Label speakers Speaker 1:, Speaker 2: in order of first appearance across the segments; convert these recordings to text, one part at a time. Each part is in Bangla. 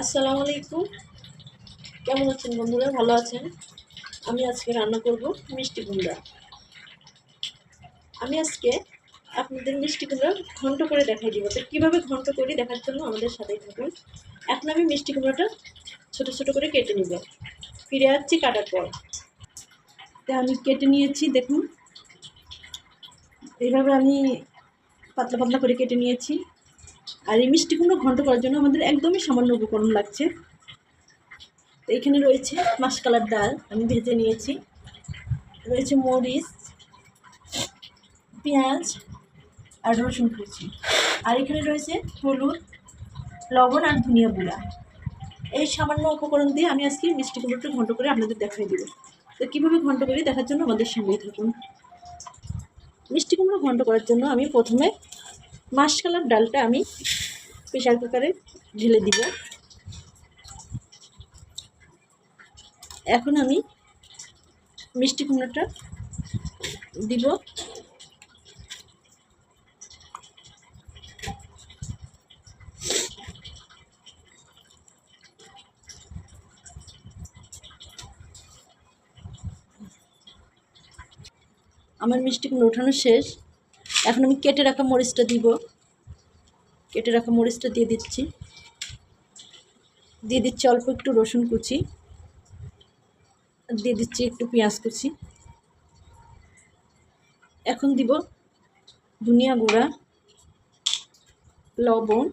Speaker 1: আসসালামু আলাইকুম কেমন আছেন বন্ধুরা? ভালো আছেন? আমি আজকে রান্না করব মিষ্টি কুমড়া। আমি আজকে আপনাদের মিষ্টি কুমড়া ঘন্ট করে দেখাই দিব। তো কীভাবে ঘন্ট করি দেখার জন্য আমাদের সাথেই থাকুন। এখন আমি মিষ্টি কুমড়াটা ছোটো ছোটো করে কেটে নিব। ফিরে আসছি কাটার পর।
Speaker 2: তা আমি কেটে নিয়েছি, দেখুন। এইভাবে আমি পাতলা পাতলা করে কেটে নিয়েছি। আর এই মিষ্টি কুমড়ো ঘন্ট করার জন্য আমাদের একদমই সামান্য উপকরণ লাগছে। তো এখানে রয়েছে মাসকালার ডাল, আমি ভেজে নিয়েছি। রয়েছে মরিচ, পেঁয়াজ আর রসুন কুচি। আর এখানে রয়েছে হলুদ, লবণ আর ধনিয়া গুঁড়া। এই সামান্য উপকরণ দিয়ে আমি আজকে মিষ্টি কুমড়োটা ঘন্ট করে আপনাদের দেখাই দেবো। তো কীভাবে ঘন্ট করি দেখার জন্য আমাদের সঙ্গেই থাকুন। মিষ্টি কুমড়ো ঘন্ট করার জন্য আমি প্রথমে মাসকালার ডালটা আমি প্রেশার কুকারে ঢেলে দিব। এখন আমি মিষ্টি কুমড়োটা দিব। আমার মিষ্টি কুমড়ো ওঠানো শেষ। এখন আমি কেটে রাখা মরিচটা দিব। কেটে রাখা মরিচটা দিয়ে দিচ্ছি। দিয়ে দিচ্ছি অল্প একটু রসুন কুচি। দিয়ে দিচ্ছি একটু পেঁয়াজ কুচি। এখন দিব ধনিয়া গুঁড়া, লবণ,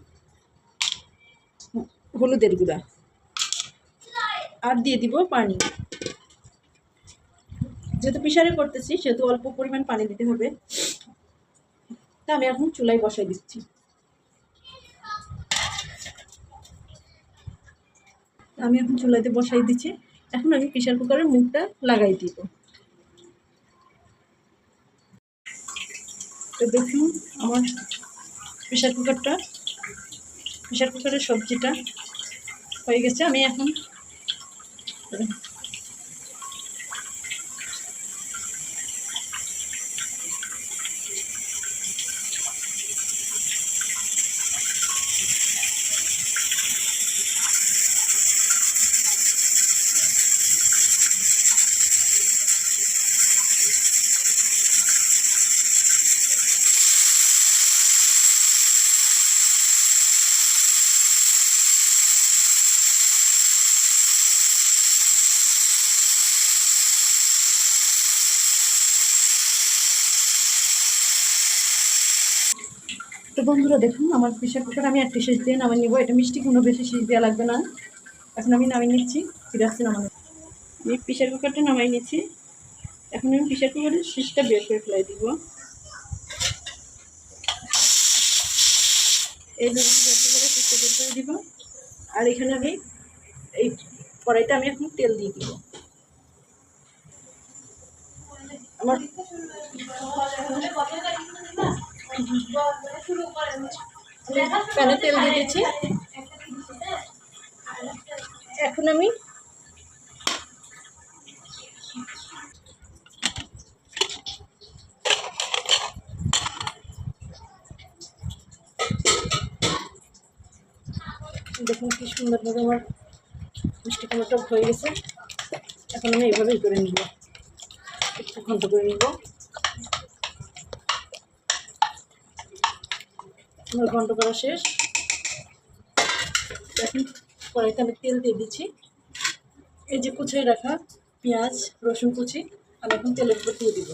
Speaker 2: হলুদের গুঁড়া। আর দিয়ে দিব পানি। যেহেতু প্রেশারে করতেছি, সেহেতু অল্প পরিমাণ পানি দিতে হবে। তা আমি এখন চুলায় বসাই দিচ্ছি। আমি এখন চুলাতে বসাই দিচ্ছি। এখন আমি প্রেশার কুকারের মুখটা লাগাই দিব। তো দেখুন, আমার প্রেশার কুকারটা প্রেশার কুকারের সবজিটা হয়ে গেছে। আমি এখন তো বন্ধুরা দেখুন, আমার প্রেশার কুকার আমি একটা শেষ দিয়ে নামিয়ে নেব। এটা মিষ্টি কোনো বেশি শেষ দেওয়া লাগবে না। এখন আমি নামিয়ে নিচ্ছি, ফিরে আসছি নামানো আমি প্রেশার কুকারটা নামাই নিচ্ছি। এখন আমি প্রেশার কুকারের শীষটা বের করে ফেলাই দিব। এই করে বের করে দিব। আর এখানে আমি এই কড়াইটা আমি এখন তেল দিয়ে দিব। আমার প্যানে তেল দিয়ে দিয়েছি এখন আমি দেখুন কি সুন্দরভাবে আমার মিষ্টি কুমড়োটা হয়ে গেছে। এখন আমি এইভাবেই করে নিব। একটু ঘন্ট করে নিব। আমার ঘন্ট করা শেষ। এখন কড়াইতে আমি তেল দিয়ে দিচ্ছি। এই যে কুচিয়ে রাখা পেঁয়াজ, রসুন কুচি আমি এখন তেলের উপর দিয়ে দিব।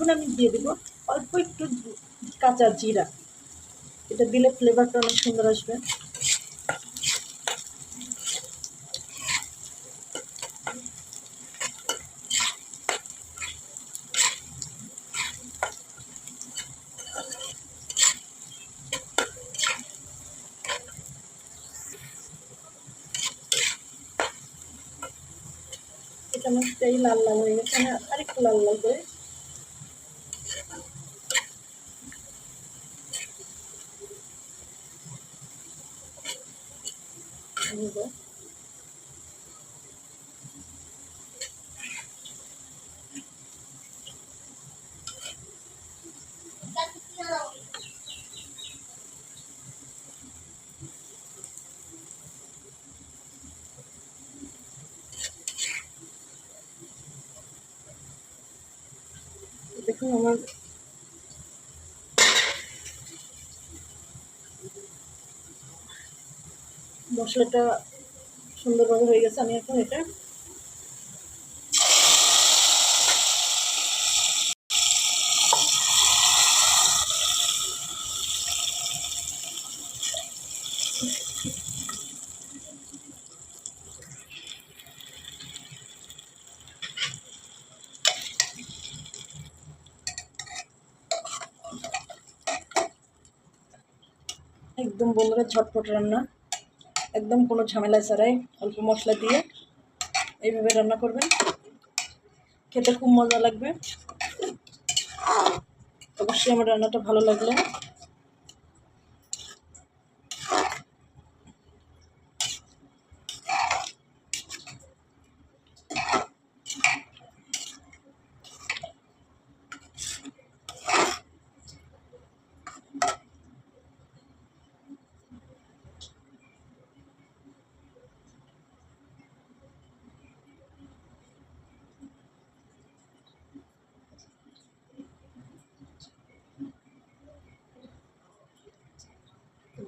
Speaker 2: এখন আমি দিয়ে দেবো অল্প একটু কাঁচা জিরা। এটা দিলে ফ্লেভারটা অনেক সুন্দর আসবে। এটা আমার লাল লাল হয়ে গেছে আরেকটু লাল লাল করে দেখুন আমার মশলাটা সুন্দরভাবে হয়ে গেছে। আমি এখন এটা একদম বন্ধুরা ঝটপট রান্না। একদম কোনো ঝামেলা ছাড়াই অল্প মশলা দিয়ে এইভাবে রান্না করবেন। খেতে খুব মজা লাগবে। অবশ্যই আমার রান্নাটা ভালো লাগলে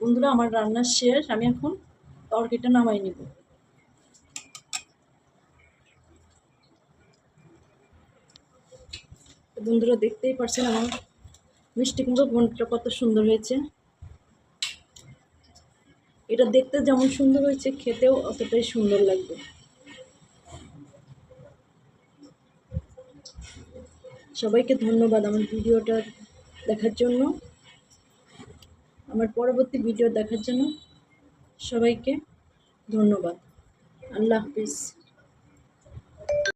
Speaker 2: বন্ধুরা, আমার রান্না শেষ। আমি এখন তরকারিটা নামাই নিব। বন্ধুরা, দেখতেই পারছেন আমার মিষ্টি কুমড়ো বনটা কত সুন্দর হয়েছে। এটা দেখতে যেমন সুন্দর হয়েছে, খেতেও অতটাই সুন্দর লাগবে। সবাইকে ধন্যবাদ আমার ভিডিওটা দেখার জন্য। আমার পরবর্তী ভিডিও দেখার জন্য সবাইকে ধন্যবাদ। আল্লাহ হাফিজ।